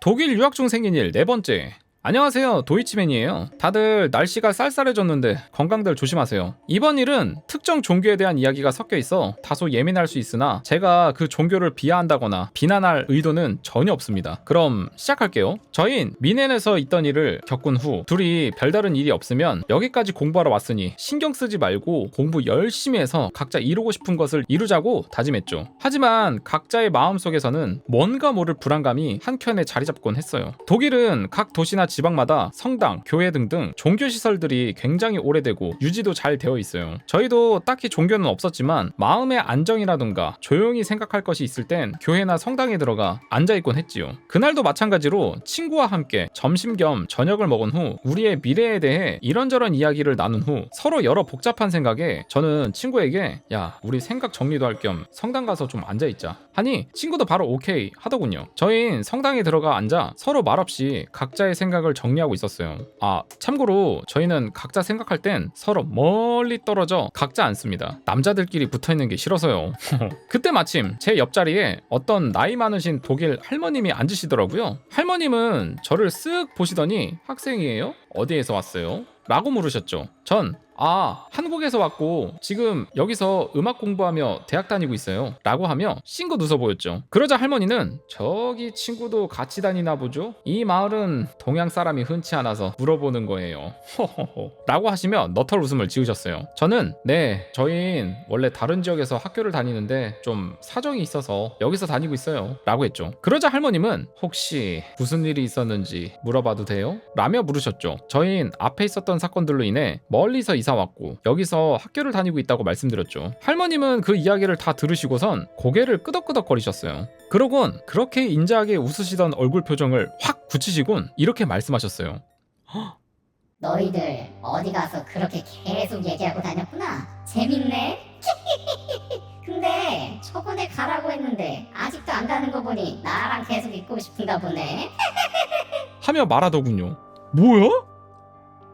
독일 유학 중 생긴 일 네 번째. 안녕하세요. 도이치맨이에요. 다들 날씨가 쌀쌀해졌는데 건강들 조심하세요. 이번 일은 특정 종교에 대한 이야기가 섞여 있어 다소 예민할 수 있으나 제가 그 종교를 비하한다거나 비난할 의도는 전혀 없습니다. 그럼 시작할게요. 저흰 미넨에서 있던 일을 겪은 후 둘이 별다른 일이 없으면 여기까지 공부하러 왔으니 신경 쓰지 말고 공부 열심히 해서 각자 이루고 싶은 것을 이루자고 다짐했죠. 하지만 각자의 마음속에서는 뭔가 모를 불안감이 한켠에 자리 잡곤 했어요. 독일은 각 도시나 지방마다 성당, 교회 등등 종교 시설들이 굉장히 오래되고 유지도 잘 되어 있어요. 저희도 딱히 종교는 없었지만 마음의 안정이라든가 조용히 생각할 것이 있을 땐 교회나 성당에 들어가 앉아 있곤 했지요. 그날도 마찬가지로 친구와 함께 점심 겸 저녁을 먹은 후 우리의 미래에 대해 이런저런 이야기를 나눈 후 서로 여러 복잡한 생각에 저는 친구에게 야 우리 생각 정리도 할 겸 성당 가서 좀 앉아 있자 하니 친구도 바로 오케이 하더군요. 저희는 성당에 들어가 앉아 서로 말없이 각자의 생각 을 정리하고 있었어요. 아 참고로 저희는 각자 생각할 땐 서로 멀리 떨어져 각자 앉습니다. 남자들끼리 붙어 있는 게 싫어서요. 그때 마침 제 옆자리에 어떤 나이 많으신 독일 할머님이 앉으시더라고요. 할머님은 저를 쓱 보시더니 학생이에요? 어디에서 왔어요? 라고 물으셨죠. 전 아, 한국에서 왔고 지금 여기서 음악 공부하며 대학 다니고 있어요. 라고 하며 싱긋 웃어 보였죠. 그러자 할머니는 저기 친구도 같이 다니나 보죠? 이 마을은 동양 사람이 흔치 않아서 물어보는 거예요. 호호호. 라고 하시며 너털 웃음을 지으셨어요. 저는 네, 저희는 원래 다른 지역에서 학교를 다니는데 좀 사정이 있어서 여기서 다니고 있어요. 라고 했죠. 그러자 할머님은 혹시 무슨 일이 있었는지 물어봐도 돼요? 라며 물으셨죠. 저희는 앞에 있었던 사건들로 인해 멀리서 이사 왔고 여기서 학교를 다니고 있다고 말씀드렸죠. 할머님은 그 이야기를 다 들으시고선 고개를 끄덕끄덕거리셨어요. 그러곤 그렇게 인자하게 웃으시던 얼굴 표정을 확 굳히시곤 이렇게 말씀하셨어요. 너희들 어디 가서 그렇게 계속 얘기하고 다녔구나. 재밌네. 근데 저번에 가라고 했는데 아직도 안 가는 거 보니 나랑 계속 있고 싶은가 보네. 하며 말하더군요. 뭐야?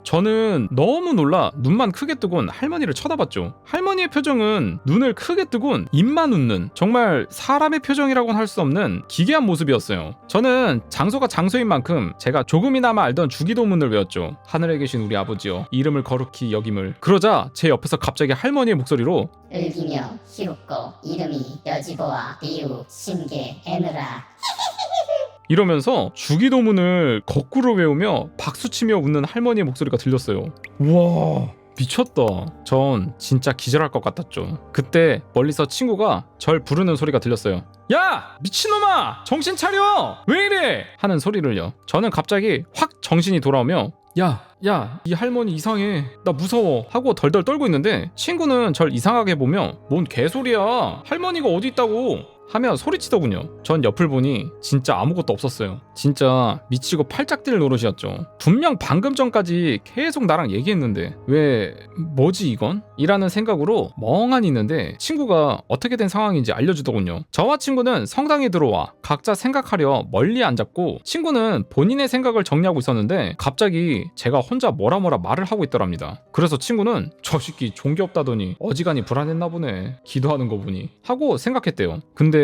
저는 너무 놀라 눈만 크게 뜨곤 할머니를 쳐다봤죠. 할머니의 표정은 눈을 크게 뜨곤 입만 웃는 정말 사람의 표정이라고는 할 수 없는 기괴한 모습이었어요. 저는 장소가 장소인 만큼 제가 조금이나마 알던 주기도문을 외웠죠. 하늘에 계신 우리 아버지여 이름을 거룩히 여김을. 그러자 제 옆에서 갑자기 할머니의 목소리로 을기며 히루꺼 이름이 여지보아 리우 신계 애느라 이러면서 주기도문을 거꾸로 외우며 박수치며 웃는 할머니의 목소리가 들렸어요. 우와 미쳤다. 전 진짜 기절할 것 같았죠. 그때 멀리서 친구가 절 부르는 소리가 들렸어요. 야 미친놈아 정신 차려 왜 이래 하는 소리를요. 저는 갑자기 확 정신이 돌아오며 야, 야, 이 할머니 이상해. 나 무서워. 하고 덜덜 떨고 있는데 친구는 절 이상하게 보며 뭔 개소리야. 할머니가 어디 있다고. 하며 소리치더군요. 전 옆을 보니 진짜 아무것도 없었어요. 진짜 미치고 팔짝 뛸 노릇이었죠. 분명 방금 전까지 계속 나랑 얘기했는데 왜 뭐지 이건? 이라는 생각으로 멍하니 있는데 친구가 어떻게 된 상황인지 알려주더군요. 저와 친구는 성당에 들어와 각자 생각하려 멀리 앉았고 친구는 본인의 생각을 정리하고 있었는데 갑자기 제가 혼자 뭐라 뭐라 말을 하고 있더랍니다. 그래서 친구는 저 새끼 종교 없다더니 어지간히 불안했나 보네. 기도하는 거 보니 하고 생각했대요. 근데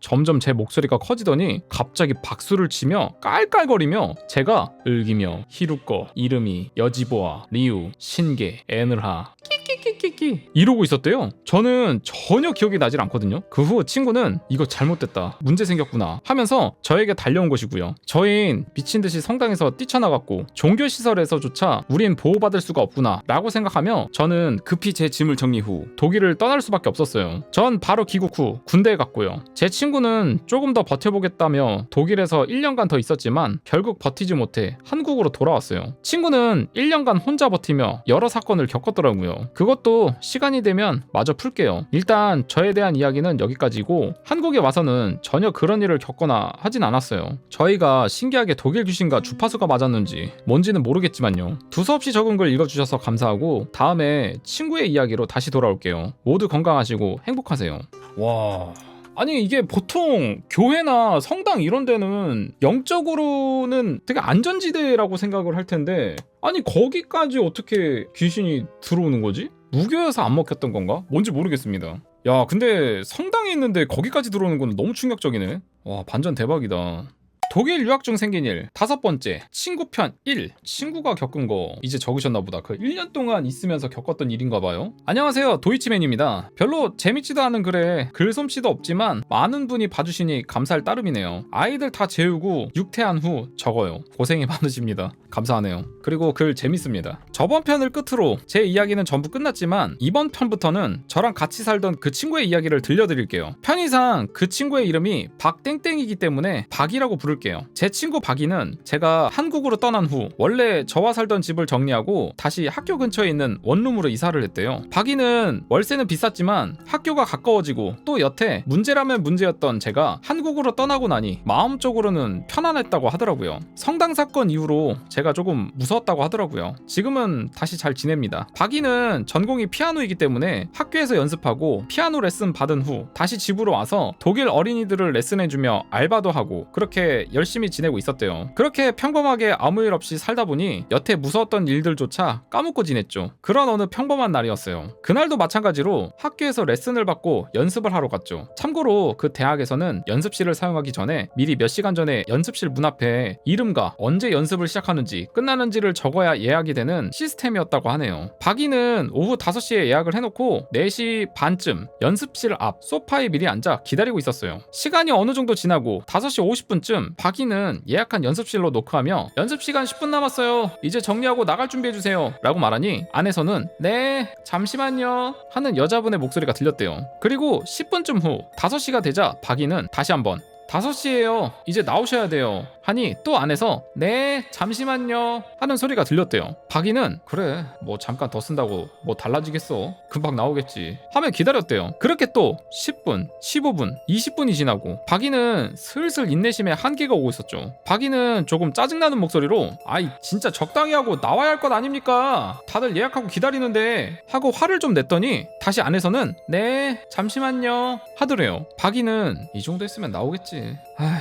점점 제 목소리가 커지더니 갑자기 박수를 치며 깔깔거리며 제가 을기며 히루꺼 이름이 여지보아 리우 신계 애늘하. 끼 끼끼끼끼 이러고 있었대요. 저는 전혀 기억이 나질 않거든요. 그 후 친구는 이거 잘못됐다. 문제 생겼구나 하면서 저에게 달려온 것이고요. 저희는 미친 듯이 성당에서 뛰쳐나갔고 종교 시설에서조차 우린 보호받을 수가 없구나 라고 생각하며 저는 급히 제 짐을 정리 후 독일을 떠날 수밖에 없었어요. 전 바로 귀국 후 군대에 갔고요. 제 친구는 조금 더 버텨보겠다며 독일에서 1년간 더 있었지만 결국 버티지 못해 한국으로 돌아왔어요. 친구는 1년간 혼자 버티며 여러 사건을 겪었더라고요. 그것도 시간이 되면 마저 풀게요. 일단 저에 대한 이야기는 여기까지고 한국에 와서는 전혀 그런 일을 겪거나 하진 않았어요. 저희가 신기하게 독일 귀신과 주파수가 맞았는지 뭔지는 모르겠지만요. 두서없이 적은 걸 읽어주셔서 감사하고 다음에 친구의 이야기로 다시 돌아올게요. 모두 건강하시고 행복하세요. 와. 아니 이게 보통 교회나 성당 이런 데는 영적으로는 되게 안전지대라고 생각을 할 텐데 아니 거기까지 어떻게 귀신이 들어오는 거지? 무교여서 안 먹혔던 건가? 뭔지 모르겠습니다. 야 근데 성당에 있는데 거기까지 들어오는 건 너무 충격적이네. 와 반전 대박이다. 독일 유학 중 생긴 일 다섯 번째 친구 편 1. 친구가 겪은 거 이제 적으셨나 보다. 그 1년 동안 있으면서 겪었던 일인가 봐요. 안녕하세요. 도이치맨입니다. 별로 재밌지도 않은 글에 글솜씨도 없지만 많은 분이 봐주시니 감사할 따름이네요. 아이들 다 재우고 육퇴한 후 적어요. 고생이 많으십니다. 감사하네요. 그리고 글 재밌습니다. 저번 편을 끝으로 제 이야기는 전부 끝났지만 이번 편부터는 저랑 같이 살던 그 친구의 이야기를 들려드릴게요. 편의상 그 친구의 이름이 박땡땡이기 때문에 박이라고 부를 게요. 제 친구 박이는 제가 한국으로 떠난 후 원래 저와 살던 집을 정리하고 다시 학교 근처에 있는 원룸으로 이사를 했대요. 박이는 월세는 비쌌지만 학교가 가까워지고 또 여태 문제라면 문제였던 제가 한국으로 떠나고 나니 마음적으로는 편안했다고 하더라고요. 성당 사건 이후로 제가 조금 무서웠다고 하더라고요. 지금은 다시 잘 지냅니다. 박이는 전공이 피아노이기 때문에 학교에서 연습하고 피아노 레슨 받은 후 다시 집으로 와서 독일 어린이들을 레슨해주며 알바도 하고 그렇게 열심히 지내고 있었대요. 그렇게 평범하게 아무 일 없이 살다 보니 여태 무서웠던 일들조차 까먹고 지냈죠. 그런 어느 평범한 날이었어요. 그날도 마찬가지로 학교에서 레슨을 받고 연습을 하러 갔죠. 참고로 그 대학에서는 연습실을 사용하기 전에 미리 몇 시간 전에 연습실 문 앞에 이름과 언제 연습을 시작하는지 끝나는지를 적어야 예약이 되는 시스템이었다고 하네요. 박이는 오후 5시에 예약을 해놓고 4시 반쯤 연습실 앞 소파에 미리 앉아 기다리고 있었어요. 시간이 어느 정도 지나고 5시 50분쯤 박이는 예약한 연습실로 노크하며 연습 시간 10분 남았어요. 이제 정리하고 나갈 준비해 주세요. 라고 말하니 안에서는 네 잠시만요 하는 여자분의 목소리가 들렸대요. 그리고 10분쯤 후 5시가 되자 박이는 다시 한번 5시에요. 이제 나오셔야 돼요. 하니 또 안에서 네 잠시만요 하는 소리가 들렸대요. 박이는 그래 뭐 잠깐 더 쓴다고 뭐 달라지겠어 금방 나오겠지 하며 기다렸대요. 그렇게 또 10분, 15분, 20분이 지나고 박이는 슬슬 인내심에 한계가 오고 있었죠. 박이는 조금 짜증나는 목소리로 아이 진짜 적당히 하고 나와야 할 것 아닙니까? 다들 예약하고 기다리는데 하고 화를 좀 냈더니 다시 안에서는 네 잠시만요 하더래요. 박이는 이 정도 했으면 나오겠지. 아휴.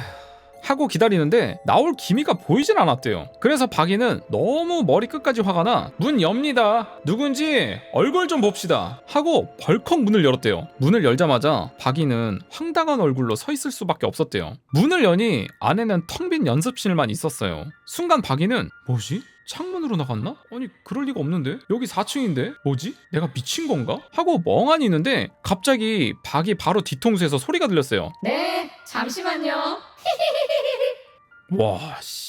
하고 기다리는데 나올 기미가 보이진 않았대요. 그래서 박이는 너무 머리 끝까지 화가 나 문 엽니다. 누군지 얼굴 좀 봅시다. 하고 벌컥 문을 열었대요. 문을 열자마자 박이는 황당한 얼굴로 서 있을 수밖에 없었대요. 문을 여니 안에는 텅 빈 연습실만 있었어요. 순간 박이는 뭐지? 창문으로 나갔나? 아니 그럴 리가 없는데 여기 4층인데 뭐지? 내가 미친 건가? 하고 멍하니 있는데 갑자기 박이 바로 뒤통수에서 소리가 들렸어요. 네, 잠시만요. 와, 씨.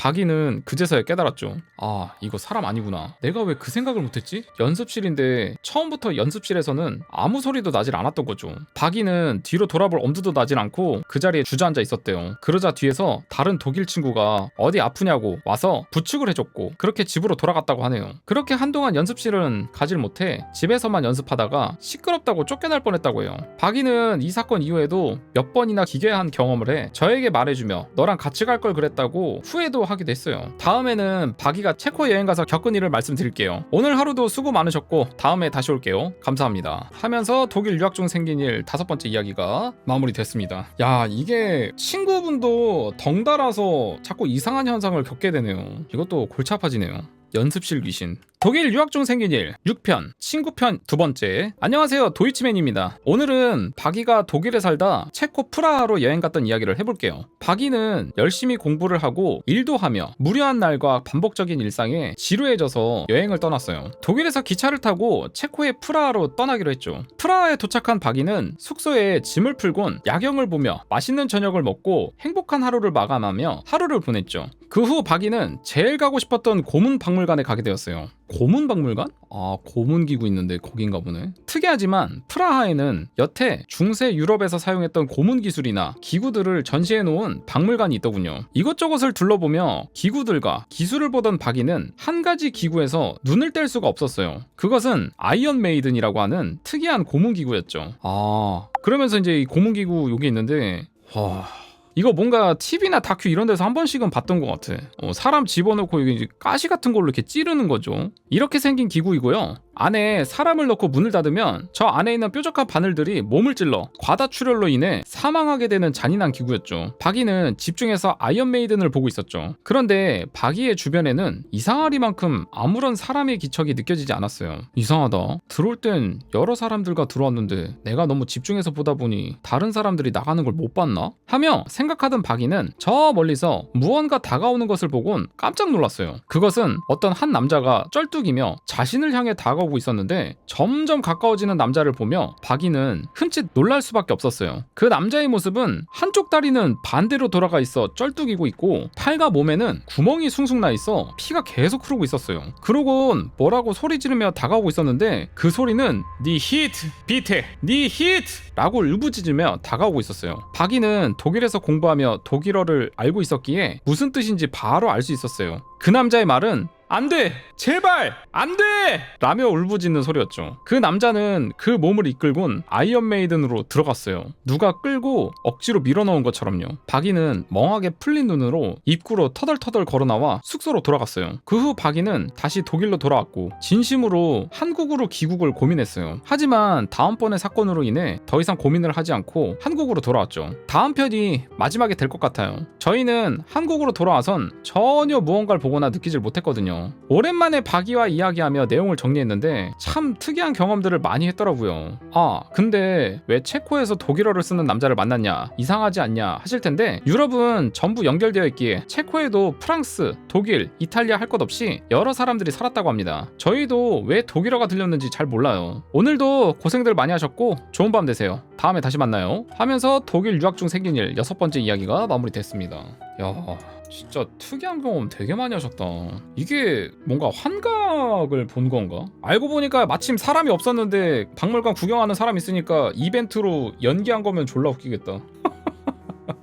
박이는 그제서야 깨달았죠. 아, 이거 사람 아니구나. 내가 왜 그 생각을 못했지? 연습실인데 처음부터 연습실에서는 아무 소리도 나질 않았던 거죠. 박이는 뒤로 돌아볼 엄두도 나질 않고 그 자리에 주저앉아 있었대요. 그러자 뒤에서 다른 독일 친구가 어디 아프냐고 와서 부축을 해줬고 그렇게 집으로 돌아갔다고 하네요. 그렇게 한동안 연습실은 가질 못해 집에서만 연습하다가 시끄럽다고 쫓겨날 뻔했다고 해요. 박이는 이 사건 이후에도 몇 번이나 기괴한 경험을 해 저에게 말해주며 너랑 같이 갈 걸 그랬다고 후회도 하기도 했어요. 다음에는 박이가 체코 여행 가서 겪은 일을 말씀드릴게요. 오늘 하루도 수고 많으셨고 다음에 다시 올게요. 감사합니다. 하면서 독일 유학 중 생긴 일 다섯 번째 이야기가 마무리됐습니다. 야 이게 친구분도 덩달아서 자꾸 이상한 현상을 겪게 되네요. 이것도 골치 아파지네요. 연습실 귀신. 독일 유학 중 생긴 일. 6편. 친구 편 두 번째. 안녕하세요. 도이치맨입니다. 오늘은 박이가 독일에 살다 체코 프라하로 여행 갔던 이야기를 해볼게요. 박이는 열심히 공부를 하고 일도 하며 무료한 날과 반복적인 일상에 지루해져서 여행을 떠났어요. 독일에서 기차를 타고 체코의 프라하로 떠나기로 했죠. 프라하에 도착한 박이는 숙소에 짐을 풀곤 야경을 보며 맛있는 저녁을 먹고 행복한 하루를 마감하며 하루를 보냈죠. 그 후 박이는 제일 가고 싶었던 고문 박물관에 가게 되었어요 고문 박물관? 아 고문 기구 있는데 거긴가 보네. 특이하지만 프라하에는 여태 중세 유럽에서 사용했던 고문 기술이나 기구들을 전시해 놓은 박물관이 있더군요. 이것저것을 둘러보며 기구들과 기술을 보던 박이는 한 가지 기구에서 눈을 뗄 수가 없었어요. 그것은 아이언 메이든이라고 하는 특이한 고문 기구였죠. 아 그러면서 이제 이 고문 기구 여기 있는데 와. 이거 뭔가 TV나 다큐 이런 데서 한 번씩은 봤던 것 같아. 어, 사람 집어넣고 이게 가시 같은 걸로 이렇게 찌르는 거죠. 이렇게 생긴 기구이고요. 안에 사람을 넣고 문을 닫으면 저 안에 있는 뾰족한 바늘들이 몸을 찔러 과다출혈로 인해 사망하게 되는 잔인한 기구였죠. 바기는 집중해서 아이언 메이든을 보고 있었죠. 그런데 바기의 주변에는 이상하리만큼 아무런 사람의 기척이 느껴지지 않았어요. 이상하다. 들어올 땐 여러 사람들과 들어왔는데 내가 너무 집중해서 보다 보니 다른 사람들이 나가는 걸 못 봤나? 하며 생각하던 바기는 저 멀리서 무언가 다가오는 것을 보곤 깜짝 놀랐어요. 그것은 어떤 한 남자가 쩔뚝이며 자신을 향해 다가오고 있었는데 점점 가까워지는 남자를 보며 바기는 흠칫 놀랄 수밖에 없었어요. 그 남자의 모습은 한쪽 다리는 반대로 돌아가 있어 쩔뚝이고 있고 팔과 몸에는 구멍이 숭숭 나 있어 피가 계속 흐르고 있었어요. 그러곤 뭐라고 소리 지르며 다가오고 있었는데 그 소리는 니 히트 비테 니 히트 라고 울부짖으며 다가오고 있었어요. 바기는 독일에서 공부하며 독일어를 알고 있었기에 무슨 뜻인지 바로 알 수 있었어요. 그 남자의 말은 안 돼! 제발! 안 돼! 라며 울부짖는 소리였죠. 그 남자는 그 몸을 이끌곤 아이언 메이든으로 들어갔어요. 누가 끌고 억지로 밀어넣은 것처럼요. 바기는 멍하게 풀린 눈으로 입구로 터덜터덜 걸어나와 숙소로 돌아갔어요. 그후 바기는 다시 독일로 돌아왔고 진심으로 한국으로 귀국을 고민했어요. 하지만 다음번의 사건으로 인해 더 이상 고민을 하지 않고 한국으로 돌아왔죠. 다음 편이 마지막이 될 것 같아요. 저희는 한국으로 돌아와선 전혀 무언가를 보거나 느끼질 못했거든요. 오랜만에 박이와 이야기하며 내용을 정리했는데 참 특이한 경험들을 많이 했더라고요. 아, 근데 왜 체코에서 독일어를 쓰는 남자를 만났냐? 이상하지 않냐? 하실 텐데 유럽은 전부 연결되어 있기에 체코에도 프랑스, 독일, 이탈리아 할 것 없이 여러 사람들이 살았다고 합니다. 저희도 왜 독일어가 들렸는지 잘 몰라요. 오늘도 고생들 많이 하셨고 좋은 밤 되세요. 다음에 다시 만나요. 하면서 독일 유학 중 생긴 일 여섯 번째 이야기가 마무리됐습니다. 야. 진짜 특이한 경험 되게 많이 하셨다. 이게 뭔가 환각을 본 건가? 알고 보니까 마침 사람이 없었는데 박물관 구경하는 사람 있으니까 이벤트로 연기한 거면 졸라 웃기겠다.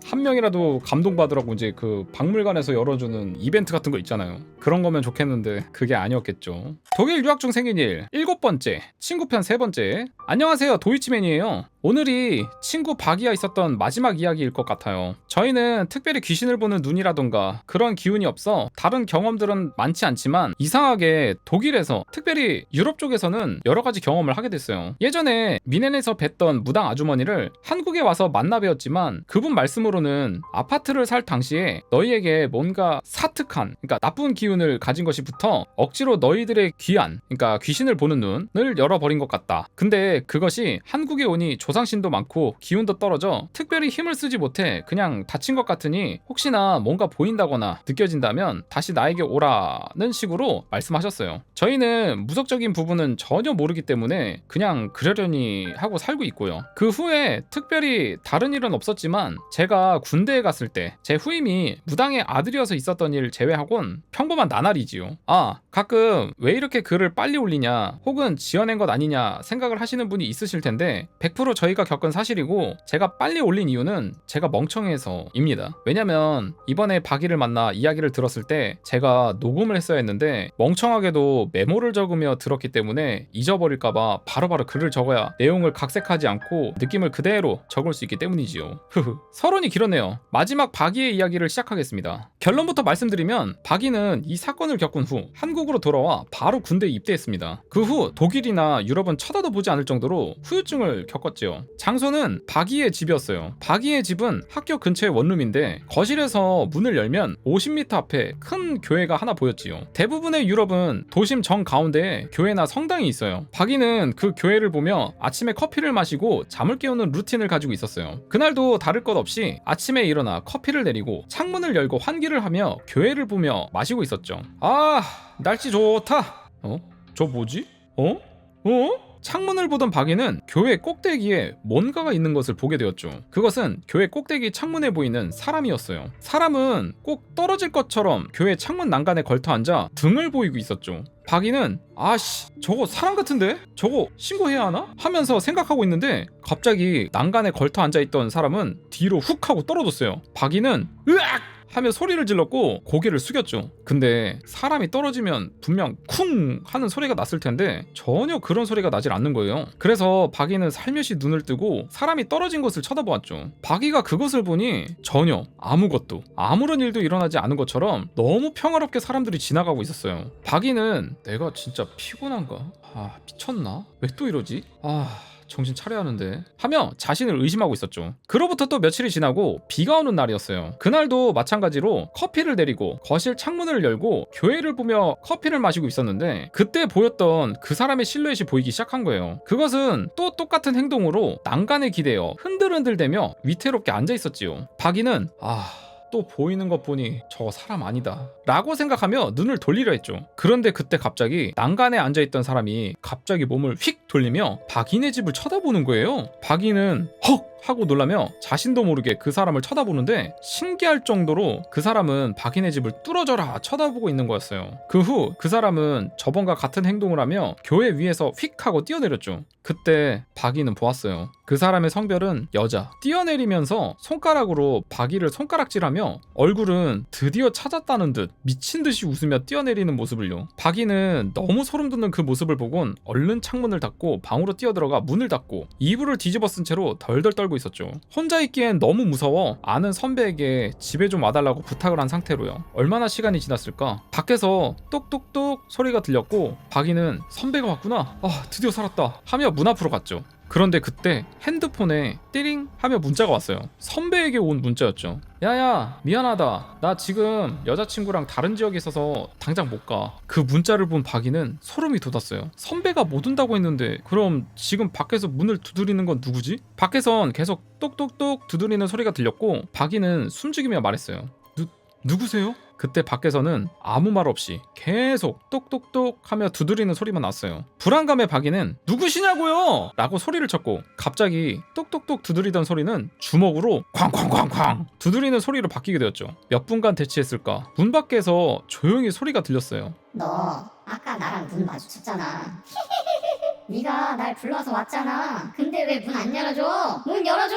한 명이라도 감동받으라고 이제 그 박물관에서 열어주는 이벤트 같은 거 있잖아요. 그런 거면 좋겠는데 그게 아니었겠죠. 독일 유학 중 생긴 일 일곱 번째 친구 편 세 번째 안녕하세요 도이치맨이에요. 오늘이 친구 박이와 있었던 마지막 이야기일 것 같아요. 저희는 특별히 귀신을 보는 눈이라던가 그런 기운이 없어 다른 경험들은 많지 않지만 이상하게 독일에서 특별히 유럽 쪽에서는 여러 가지 경험을 하게 됐어요. 예전에 미넨에서 뵀던 무당 아주머니를 한국에 와서 만나 뵈었지만 그분 말씀으로는 아파트를 살 당시에 너희에게 뭔가 사특한 그러니까 나쁜 기운을 가진 것이 붙어 억지로 너희들의 귀한 그러니까 귀신을 보는 눈을 열어버린 것 같다. 근데 그것이 한국에 오니 조상신도 많고 기운도 떨어져 특별히 힘을 쓰지 못해 그냥 다친 것 같으니 혹시나 뭔가 보인다거나 느껴진다면 다시 나에게 오라는 식으로 말씀하셨어요. 저희는 무속적인 부분은 전혀 모르기 때문에 그냥 그러려니 하고 살고 있고요. 그 후에 특별히 다른 일은 없었지만 제가 군대에 갔을 때 제 후임이 무당의 아들이어서 있었던 일 제외하곤 평범한 나날이지요. 아 가끔 왜 이렇게 글을 빨리 올리냐 혹은 지어낸 것 아니냐 생각을 하시는 분이 있으실 텐데 100% 저희가 겪은 사실이고 제가 빨리 올린 이유는 제가 멍청해서입니다. 왜냐면 이번에 박이를 만나 이야기를 들었을 때 제가 녹음을 했어야 했는데 멍청하게도 메모를 적으며 들었기 때문에 잊어버릴까봐 바로바로 글을 적어야 내용을 각색하지 않고 느낌을 그대로 적을 수 있기 때문이지요. 흐흐. 서론이 길었네요. 마지막 박이의 이야기를 시작하겠습니다. 결론부터 말씀드리면 박이는 이 사건을 겪은 후 한국으로 돌아와 바로 군대에 입대했습니다. 그 후 독일이나 유럽은 쳐다도 보지 않을 정도로 후유증을 겪었지요. 장소는 박이의 집이었어요. 박이의 집은 학교 근처의 원룸인데 거실에서 문을 열면 50m 앞에 큰 교회가 하나 보였지요. 대부분의 유럽은 도심 정 가운데에 교회나 성당이 있어요. 박이는 그 교회를 보며 아침에 커피를 마시고 잠을 깨우는 루틴을 가지고 있었어요. 그날도 다를 것 없이 아침에 일어나 커피를 내리고 창문을 열고 환기를 하며 교회를 보며 마시고 있었죠. 아, 날씨 좋다. 어? 저 뭐지? 어? 어? 창문을 보던 박이는 교회 꼭대기에 뭔가가 있는 것을 보게 되었죠. 그것은 교회 꼭대기 창문에 보이는 사람이었어요. 사람은 꼭 떨어질 것처럼 교회 창문 난간에 걸터 앉아 등을 보이고 있었죠. 박이는 아씨 저거 사람 같은데 저거 신고해야 하나 하면서 생각하고 있는데 갑자기 난간에 걸터 앉아 있던 사람은 뒤로 훅 하고 떨어졌어요. 박이는 으악 하며 소리를 질렀고 고개를 숙였죠. 근데 사람이 떨어지면 분명 쿵 하는 소리가 났을 텐데 전혀 그런 소리가 나질 않는 거예요. 그래서 박이는 살며시 눈을 뜨고 사람이 떨어진 것을 쳐다보았죠. 박이가 그것을 보니 전혀 아무것도 아무런 일도 일어나지 않은 것처럼 너무 평화롭게 사람들이 지나가고 있었어요. 박이는 내가 진짜 피곤한가? 아 미쳤나? 왜 또 이러지? 아 정신 차려야 하는데 하며 자신을 의심하고 있었죠. 그로부터 또 며칠이 지나고 비가 오는 날이었어요. 그날도 마찬가지로 커피를 내리고 거실 창문을 열고 교회를 보며 커피를 마시고 있었는데 그때 보였던 그 사람의 실루엣이 보이기 시작한 거예요. 그것은 또 똑같은 행동으로 난간에 기대어 흔들흔들대며 위태롭게 앉아 있었지요. 박이는 아 또 보이는 것 보니 저거 사람 아니다. 라고 생각하며 눈을 돌리려 했죠. 그런데 그때 갑자기 난간에 앉아있던 사람이 갑자기 몸을 휙 돌리며 박인의 집을 쳐다보는 거예요. 박인은 헉! 하고 놀라며 자신도 모르게 그 사람을 쳐다보는데 신기할 정도로 그 사람은 박인의 집을 뚫어져라 쳐다보고 있는 거였어요. 그 후그 사람은 저번과 같은 행동을 하며 교회 위에서 휙 하고 뛰어내렸죠. 그때 박이는 보았어요. 그 사람의 성별은 여자. 뛰어내리면서 손가락으로 박이를 손가락질하며 얼굴은 드디어 찾았다는 듯 미친 듯이 웃으며 뛰어내리는 모습을요. 박이는 너무 소름 돋는 그 모습을 보곤 얼른 창문을 닫고 방으로 뛰어들어가 문을 닫고 이불을 뒤집어 쓴 채로 덜덜 떨고 있었죠. 혼자 있기엔 너무 무서워 아는 선배에게 집에 좀 와달라고 부탁을 한 상태로요. 얼마나 시간이 지났을까? 밖에서 똑똑똑 소리가 들렸고 박이는 선배가 왔구나. 아 드디어 살았다. 하며 문 앞으로 갔죠. 그런데 그때 핸드폰에 띠링 하며 문자가 왔어요. 선배에게 온 문자였죠. 야야 미안하다. 나 지금 여자친구랑 다른 지역에 있어서 당장 못 가. 그 문자를 본 박이는 소름이 돋았어요. 선배가 못 온다고 했는데 그럼 지금 밖에서 문을 두드리는 건 누구지? 밖에선 계속 똑똑똑 두드리는 소리가 들렸고 박이는 숨죽이며 말했어요. 누 누구세요? 그때 밖에서는 아무 말 없이 계속 똑똑똑 하며 두드리는 소리만 났어요. 불안감에 박이는 누구시냐고요? 라고 소리를 쳤고 갑자기 똑똑똑 두드리던 소리는 주먹으로 쾅쾅쾅쾅 두드리는 소리로 바뀌게 되었죠. 몇 분간 대치했을까? 문 밖에서 조용히 소리가 들렸어요. 너 아까 나랑 눈 마주쳤잖아. 네가 날 불러서 왔잖아. 근데 왜 문 안 열어줘? 문 열어줘.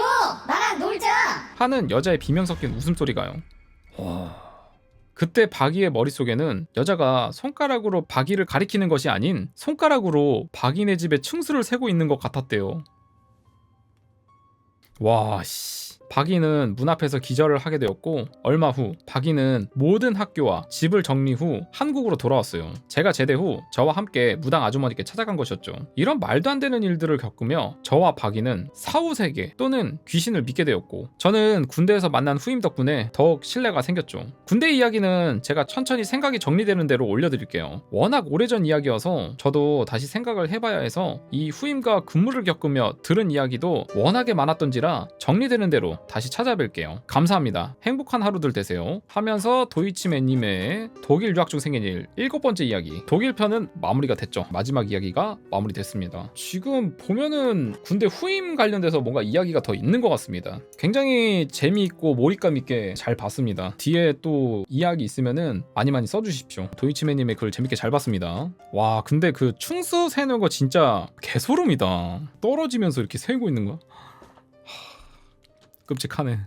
나랑 놀자. 하는 여자의 비명 섞인 웃음소리가요. 그때 박이의 머릿속에는 여자가 손가락으로 박이를 가리키는 것이 아닌 손가락으로 박이네 집에 층수를 세고 있는 것 같았대요. 와, 씨. 박이는 문 앞에서 기절을 하게 되었고 얼마 후 박이는 모든 학교와 집을 정리 후 한국으로 돌아왔어요. 제가 제대 후 저와 함께 무당 아주머니께 찾아간 것이었죠. 이런 말도 안 되는 일들을 겪으며 저와 박이는 사후 세계 또는 귀신을 믿게 되었고 저는 군대에서 만난 후임 덕분에 더욱 신뢰가 생겼죠. 군대 이야기는 제가 천천히 생각이 정리되는 대로 올려드릴게요. 워낙 오래전 이야기여서 저도 다시 생각을 해봐야 해서 이 후임과 근무를 겪으며 들은 이야기도 워낙에 많았던지라 정리되는 대로 다시 찾아뵐게요. 감사합니다. 행복한 하루들 되세요. 하면서 도이치맨님의 독일 유학 중 생긴 일 일곱 번째 이야기 독일 편은 마무리가 됐죠. 마지막 이야기가 마무리됐습니다. 지금 보면은 군대 후임 관련돼서 뭔가 이야기가 더 있는 것 같습니다. 굉장히 재미있고 몰입감 있게 잘 봤습니다. 뒤에 또 이야기 있으면은 많이 많이 써주십시오. 도이치맨님의 글 재밌게 잘 봤습니다. 와 근데 그 충수 세는 거 진짜 개소름이다. 떨어지면서 이렇게 세고 있는 거. 끔찍하네.